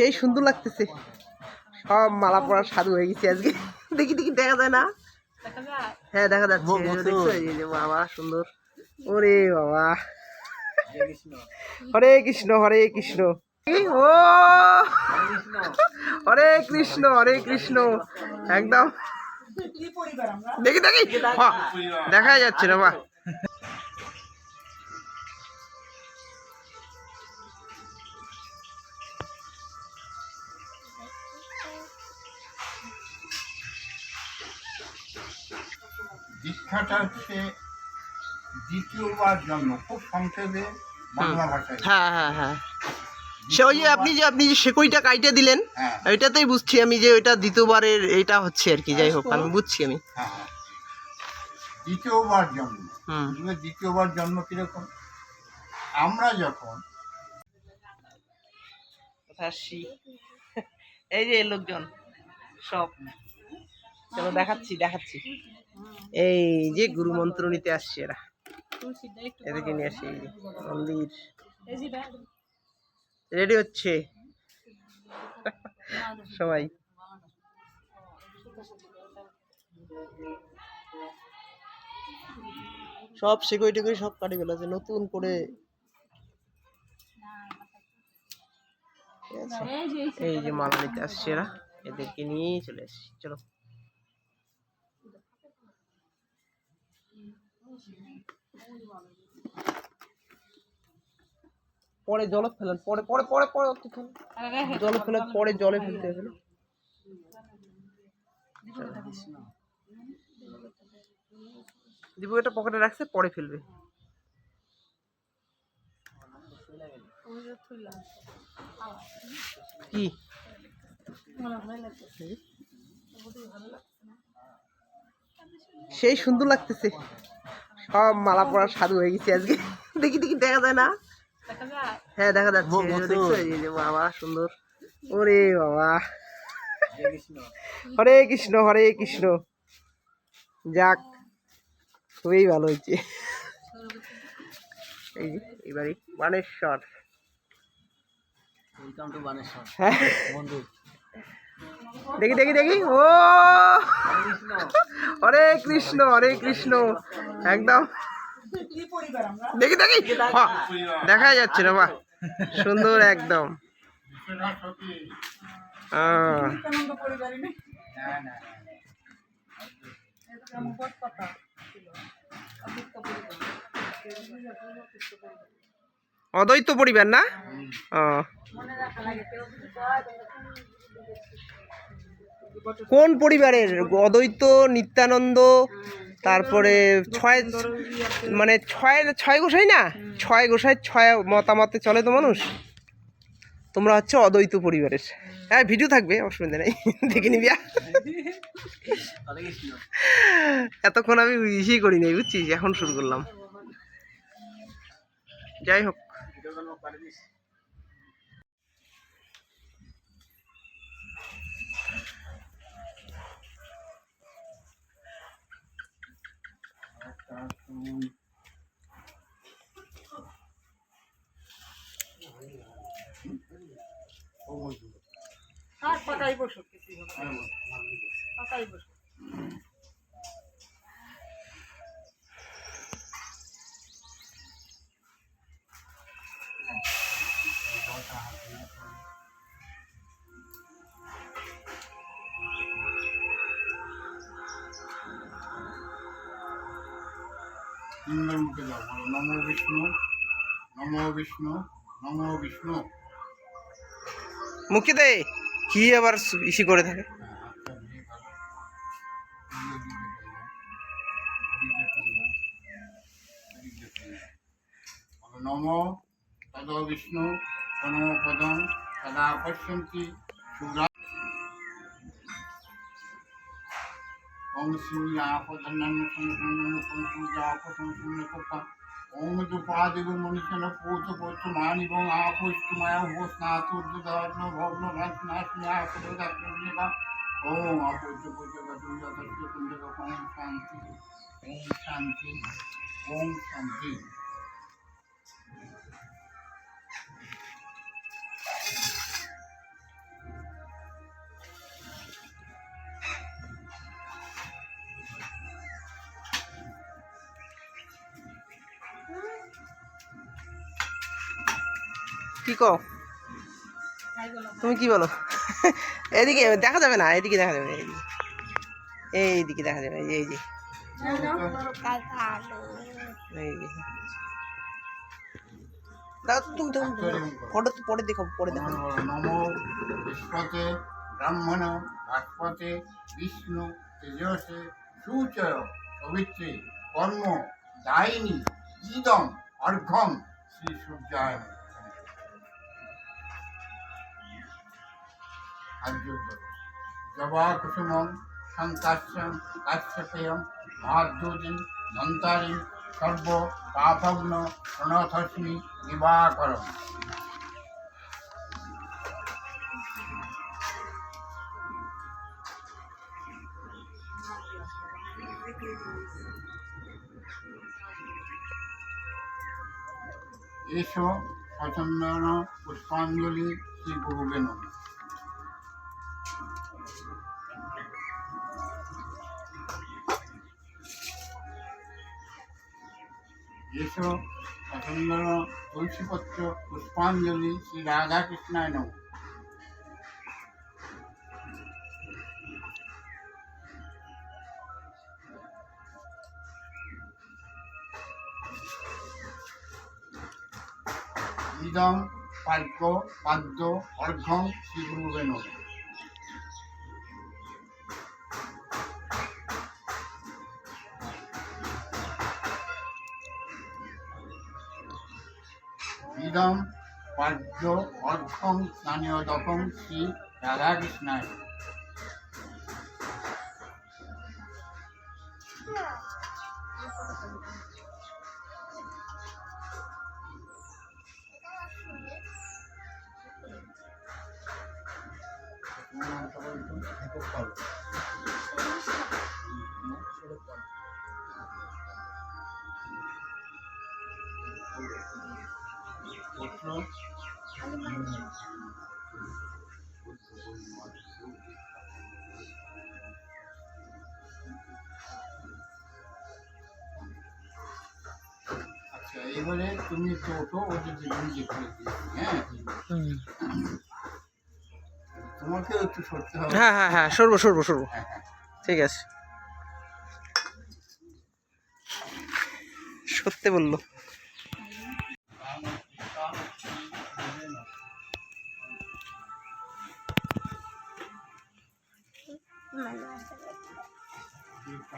সেই সুন্দর লাগতেছে। সব মালা পরার সাধু হয়ে গেছে আজকে। দেখি দেখি দেখা যায় না? হ্যাঁ দেখা যাচ্ছে। দেখছ? বাবা সুন্দর। ওরে বাবা। হরে কৃষ্ণ হরে কৃষ্ণ। ও! হরে কৃষ্ণ হরে কৃষ্ণ। একদম। দেখি দেখি। দেখা যাচ্ছে না বা দীক্ষাটা হচ্ছে দ্বিতীয়বার জন্ম খুব সংক্ষেপে বাংলা ভাষায়। হ্যাঁ হ্যাঁ হ্যাঁ। সে ওই যে আপনি যে আপনি যে সেকইটা কাইটে দিলেন হ্যাঁ। ওইটাতেই বুঝছি আমি যে ওইটা দ্বিতীয়বারের এটা হচ্ছে আর কি যাই হোক আমি বুঝছি আমি। হ্যাঁ হ্যাঁ। দ্বিতীয়বার জন্ম। হুম। দ্বিতীয়বার জন্ম কীরকম? আমরা যখন এই যে লোকজন সব। চলো দেখাচ্ছি দেখাচ্ছি। এই যে গুরু মন্ত্র নিতে আসছে এরা। এদেরকে নিয়ে আসি মন্দির। রেডি হচ্ছে? সবাই। সব সেকই টেকই সব কাটি ফেলেছে নতুন করে। এই যে মালা নিতে আসছে এরা। এদেরকে নিয়েই চলে আসছি চলো। পরে জল ফেলেন পরে পরে পরে পরে ফেলেন। জলে ফেলে পরে জলে ফেলতে হবে? দিবু এটা পকেটে রাখছে পরে ফেলবে কি সেই সুন্দর লাগতেছে সব মালা পরার সাধু হয়ে গেছে আজকে। দেখি দেখি দেখা যায় না? হ্যাঁ দেখা যাচ্ছে। বাবা সুন্দর। ওরে বাবা। হরে কৃষ্ণ। হরে কৃষ্ণ যাক খুবই ভালো হয়েছে। এই যে এবারে বানেশ্বর। হ্যাঁ। দেখি দেখি দেখি। ও! হরে কৃষ্ণ হরে কৃষ্ণ। একদম। দেখি দেখি। দেখা যাচ্ছে না, বা। সুন্দর একদম। অদ্বৈত পরিবার না? ও। কোন পরিবারের? অদ্বৈত, নিত্যানন্দ, তারপরে ছয় মানে ছয় ছয় গোসাই না? ছয় গোসাই, ছয় মতামতে চলে তো মানুষ? তোমরা হচ্ছে অদ্বৈত পরিবারের। হ্যাঁ ভিডিও থাকবে, অসুবিধা নেই। দেখে নিবি এতক্ষণ আমি ইসই করি নাই বুঝছিস? এখন শুরু করলাম। যাই হোক। আর পাকাই বসো কিছু হ্যাঁ, পাকাই বসো। তিনবার মুখে দাও বলো নমো বিষ্ণু নমো বিষ্ণু নম বিষ্ণু। মুখে দে কি আবার ইসি করে থাকে? নমো তদ বিষ্ণু তনম পদম সদা পশ্যন্তি শুভ্রা ओम शिव्या पदनम संपूर्ण पूजा संपूर्ण कृपा ओम दुपादिव मनुष्य न पूत पोत मान एवं आपोष्टमय हो स्नातुर्दारण भवनो नाशनाशनाय आपदा ओम आपोष्ट पूज गतुया तस्य कुंड शांति ओम शांति ओम शांति কি কও? তুমি কি বলো? এদিকে, দেখা যাবে না, এদিকে দেখা যাবে এইদিকে এইদিকে দেখা যাবে, এই যে। পরে ব্রাহ্মণ বিষ্ণু কর্ম দায়িনী, ইদম অর্ঘম শ্রী সূর্যায়। কুসুমম সন্তাস্যম কাশ্যপেয়ম মহাদ্যোজিন দন্তারিম সর্ব পাপগ্ন প্রণথস্মি দিবাকরম এসো সচন্দন পুষ্পাঞ্জলি শ্রী গুরুবেন এসো সচন্দন তুলসীপত্র পুষ্পাঞ্জলি শ্রী রাধাকৃষ্ণায় নম ইদম পার্ক পাদ্য অর্ঘম শ্রী গুরুবেন ইদম পার্য অর্ঘম স্থানীয় দকম শ্রী রাধাকৃষ্ণায়। আচ্ছা এবারে তুমি একটু ওঠো ওটা জীবন দেখে হ্যাঁ? তোমাকেও একটু সরতে হবে। হ্যাঁ হ্যাঁ হ্যাঁ সরবো সরবো সরবো। হ্যাঁ হ্যাঁ। ঠিক আছে। সত্যি বলল।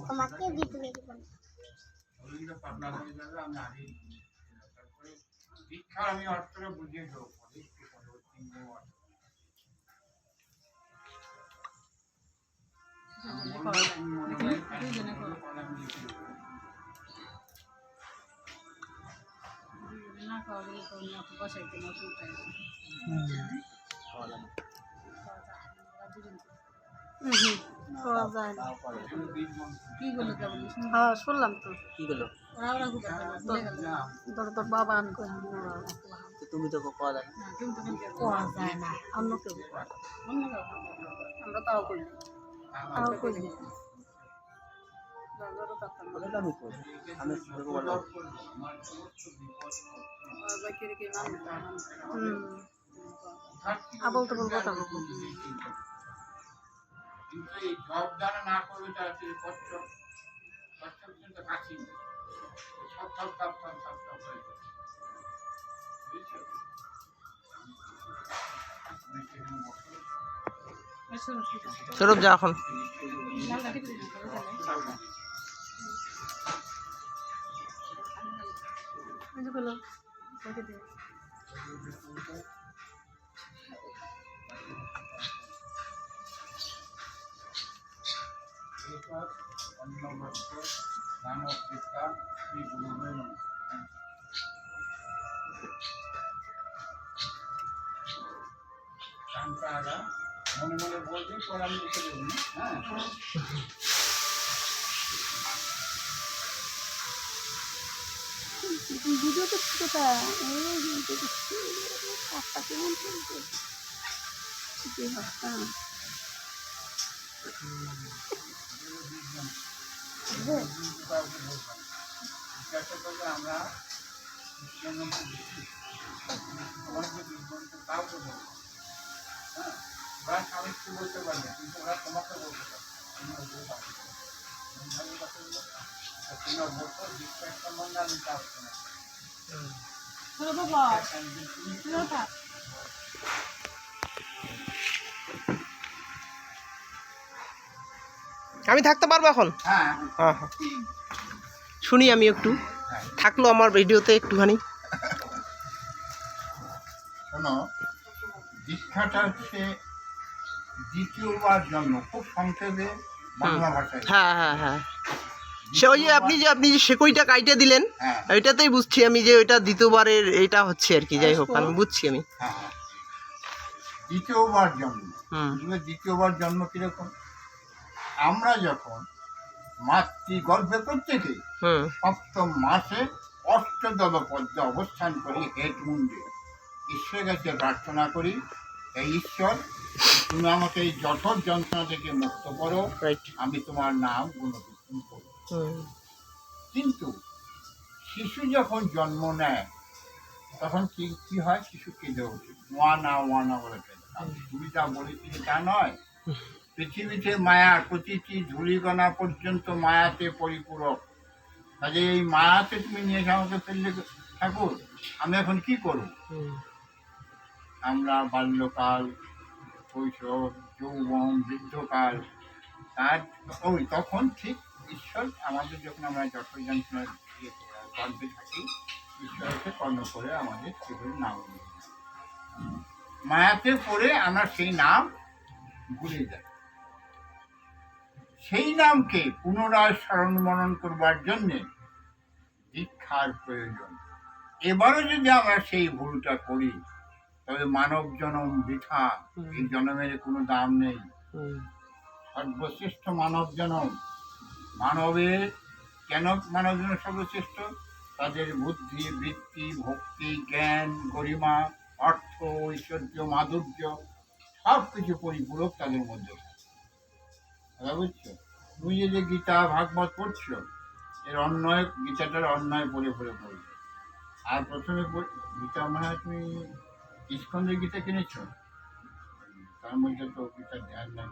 তোমাকে ভিতরে দেবো রবীন্দ্র পাটনা হয়ে যাবে আমি দেবো হ্যাঁ শুনলাম তো গেল তোর তোর বাবা তুমি তো যায় কোয়া যায় না। অন্য কেউ অন্য কেউ আমরা তাও করি আবল কথা বলব কিন্তু এই জব যারা না করবে তারা কচ্ছপ কচ্ছপ কিন্তু কাশি সব সব সব সব সব সব হয়ে যাবে বুঝেছ শোনো ঠিক আছে সৌরভ যা এখন। লাল কাঠি মনে মনে বলছি পরে আমি লিখে দেবো। হ্যাঁ? ভিডিও এই ভিডিও করছি কাজটা কেমন চলছে? আমরা বলব। হ্যাঁ? ওরা স্বামীকে বলতে পারবে কিন্তু ওরা তোমাকে বলতে পারবে আমি থাকতে পারব এখন? হ্যাঁ। হ্যাঁ হ্যাঁ। শুনি আমি একটু। থাকল আমার ভিডিওতে একটুখানি। শোনো দীক্ষাটা হচ্ছে দ্বিতীয়বার জন্ম খুব সংক্ষেপে বাংলা ভাষায়। হ্যাঁ হ্যাঁ হ্যাঁ। সে ওই যে আপনি যে আপনি যে সেকইটা কাইটে দিলেন হ্যাঁ। এটাতেই বুঝছি আমি যে ওইটা দ্বিতীয়বারের এটা হচ্ছে আর কি যাই হোক আমি বুঝছি আমি। হ্যাঁ হ্যাঁ। দ্বিতীয়বার জন্ম। দ্বিতীয়বার জন্ম কীরকম? আমরা যখন মাতৃ গর্ভে প্রত্যেকে হুম। সপ্তম মাসে অষ্টদল পদ্মে অবস্থান করি হেড মুন্ডে ঈশ্বরের কাছে প্রার্থনা করি এই ঈশ্বর তুমি আমাকে এই জঠর যন্ত্রণা থেকে মুক্ত করো। আমি তোমার নাম গুণকীর্তন হুম। কিন্তু শিশু যখন জন্ম নেয় তখন কি কি হয়? শিশু কেঁদে ওঠে। ওয়ানা ওয়ানা বলে কেঁদে। আমি তুমি যা বলেছিলে তা নয়। পৃথিবীতে মায়া প্রতিটি ধূলিকণা পর্যন্ত মায়াতে পরিপূরক। কাজে এই মায়াতে তুমি নিয়ে এসে আমাকে ফেললে ঠাকুর। আমি এখন কি করব? আমরা বাল্যকাল শৈশব যৌবন, বৃদ্ধকাল, তার ওই তখন ঠিক ঈশ্বর আমাদের যখন আমরা যত গল্পে থাকি, ঈশ্বরকে কর্ণ করে আমাদের সেগুলো নাম মায়াতে পড়ে আমরা সেই নাম ভুলে যাই। সেই নামকে পুনরায় স্মরণ মরণ করবার জন্যে দীক্ষার প্রয়োজন। এবারও যদি আমরা সেই ভুলটা করি তবে মানব জনম বৃথা। এই জনমের কোনো দাম নেই। সর্বশ্রেষ্ঠ মানব জনম। মানবের কেন মানব জনম সর্বশ্রেষ্ঠ? তাদের বুদ্ধি বৃত্তি ভক্তি জ্ঞান গরিমা অর্থ ঐশ্বর্য মাধুর্য সব কিছু পরিপূরক তাদের মধ্যে। কথা বুঝছ? তুমি যে যে গীতা ভাগবত পড়ছো এর অন্যায় গীতাটার অন্যায় পড়ে পড়ে পড়বে আর প্রথমে গীতা মনে হয় তুমি ইস্কন্দের গীতা কিনেছো তার মধ্যে তো গীতার ধ্যান নেই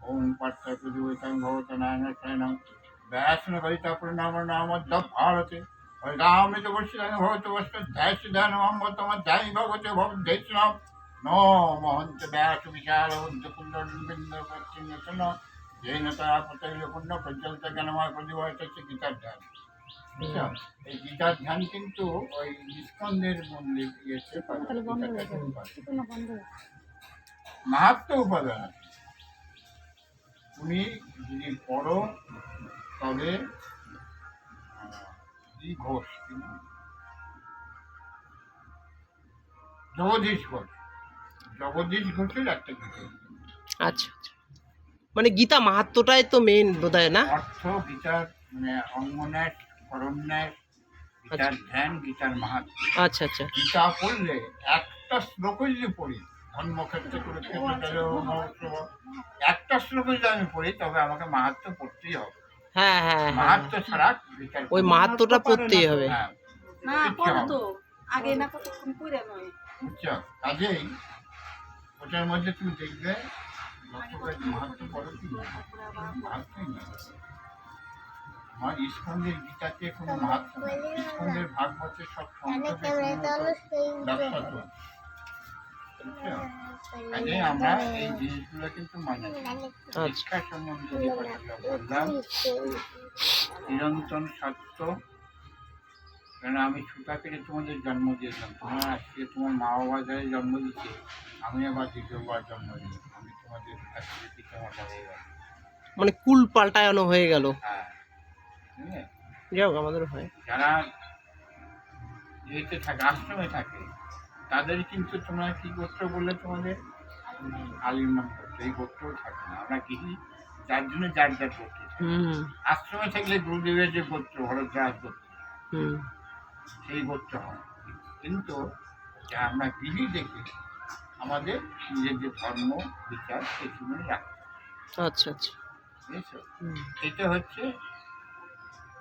ওম পাঠ্য প্রতিবেদন ভগত নারায়ণ শয়নম ব্যাসন করিতা নাম নাম ভারতে রামিত বর্ষিলাম ভগত বস্ত ধ্যাস ধ্যান মোহাম্মদ তোমার ধ্যান ভগতে ভগত ধ্যাসনাম ন মহন্ত ব্যাস বিশাল উদ্ধ কুণ্ড বিন্দ পশ্চিম জৈন তারা প্রত্যেক পুণ্য প্রজ্বলিত জ্ঞানময় প্রতিভাত হচ্ছে গীতার ধ্যান বুঝছো? এই গীতার ধ্যান কিন্তু ওই ইস্কন্দের মন্দির ইয়েছে। মাহাত্ম উপাদান। আছে তুমি যদি পড়ো তবে ঘোষ জগদীশ ঘোষ। জগদীশ ঘোষের একটা গীতা। আচ্ছা আচ্ছা। মানে গীতা মাহাত্মটাই তো মেন বোধ না? অর্থ গীতার মানে অঙ্গন্যাস পরমন্যাস গীতার ধ্যান গীতার মাহাত্ম আচ্ছা আচ্ছা। গীতা পড়লে একটা শ্লোকও যদি পড়ি। ধর্মক্ষেত্রে কুরুক্ষেত্রে একটা শ্লোক যদি আমি পড়ি তবে আমাকে মাহাত্ম পড়তেই হবে। হ্যাঁ হ্যাঁ হ্যাঁ। মাহাত্ম ছাড়া ওই মাহাত্মটা পড়তেই হবে। হ্যাঁ। না কিচ্ছু পরে হবে। তো। আগে না কতক্ষণ পরে নয় বুঝছ কাজেই ওটার মধ্যে তুমি দেখবে মাহাত্ম পড়ো কি মাহাত্মই না। আমার ইস্কন্দের গীতাতে কোনো মাহাত্ম নেই ইস্কন্দের ভাগবতের সব সংক্ষেপে ব্যবসা তো আমরা এই জিনিসগুলো কিন্তু মানি। আচ্ছা শিক্ষা সম্বন্ধে যে কথাগুলো বললাম চিরন্তন সত্য কেন আমি সুতা কেটে তোমাদের জন্ম দিয়েছিলাম। তোমার আজকে তোমার মা বাবা যারা জন্ম দিচ্ছে আমি আবার দ্বিতীয়বার জন্ম দিই আমি তোমাদের কাছ হয়ে গেল মানে কুল পাল্টানো হয়ে গেল। হ্যাঁ? যাই হোক আমাদের হয়। যারা ইয়েতে থাকে আশ্রমে থাকে তাদের কিন্তু তোমরা কি গোত্র বললে তোমাদের? আলিম নাম গোত্র এই গোত্রও থাকে না। আমরা কি যার জন্য যার যার গোত্র আশ্রমে থাকলে গুরুদেবের যে গোত্র ভরদ্বাজ গোত্র হুম। সেই গোত্র হয়। কিন্তু যা আমরা গৃহী দেখি আমাদের নিজের যে ধর্ম বিচার সেগুলো রাখতে। আচ্ছা আচ্ছা। এটা হচ্ছে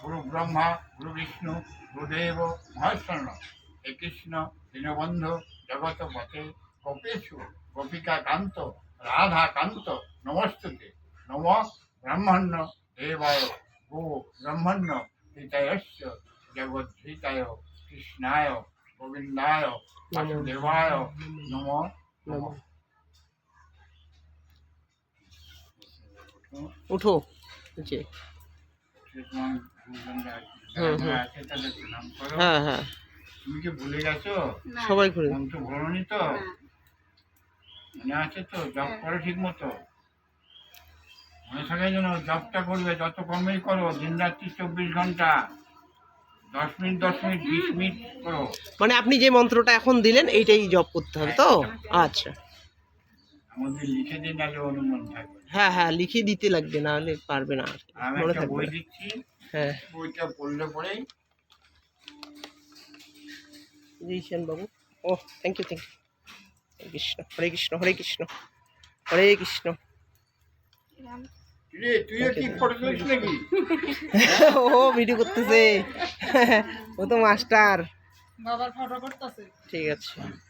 গুরু ব্রহ্মা গুরু বিষ্ণু গুরুদেব মহেশ্বর হে কৃষ্ণ দীনবন্ধু জগত পথে গোপেশু গোপিকা কান্ত রাধা কান্ত নমস্তুতে। নম ব্রহ্মণ্য দেবায় গো ব্রহ্মণ্য হিতায়স্য জগদ্ধিতায় কৃষ্ণায় গোবিন্দায় বাসুদেবায় নম নম। উঠো জি হ্যাঁ হ্যাঁ। তুমি কি ভুলে গেছো? সবাই করে মন্ত্র ভরণি তো? মনে আছে তো? জব করো ঠিক মতো মনে জবটা করবে যত কমেই করো দিন রাত্রি চব্বিশ ঘণ্টা। দশ মিনিট দশ মিনিট বিশ মিনিট করো। মানে আপনি যে মন্ত্রটা এখন দিলেন এইটাই জব করতে হবে তো? আচ্ছা। আমাদের লিখে দিন আগে অনুমান থাকবে। হ্যাঁ হ্যাঁ লিখে দিতে লাগবে না হলে পারবে না আর আমি একটা বই দিচ্ছি। হ্যাঁ। বইটা পড়লে পরেই। জি বাবু। ও thank you thank you Krishna Hare Krishna Hare Krishna Hare Krishna. O video করতেছে। ও তো মাস্টার বাবার ফটো করতেছে। ঠিক আছে।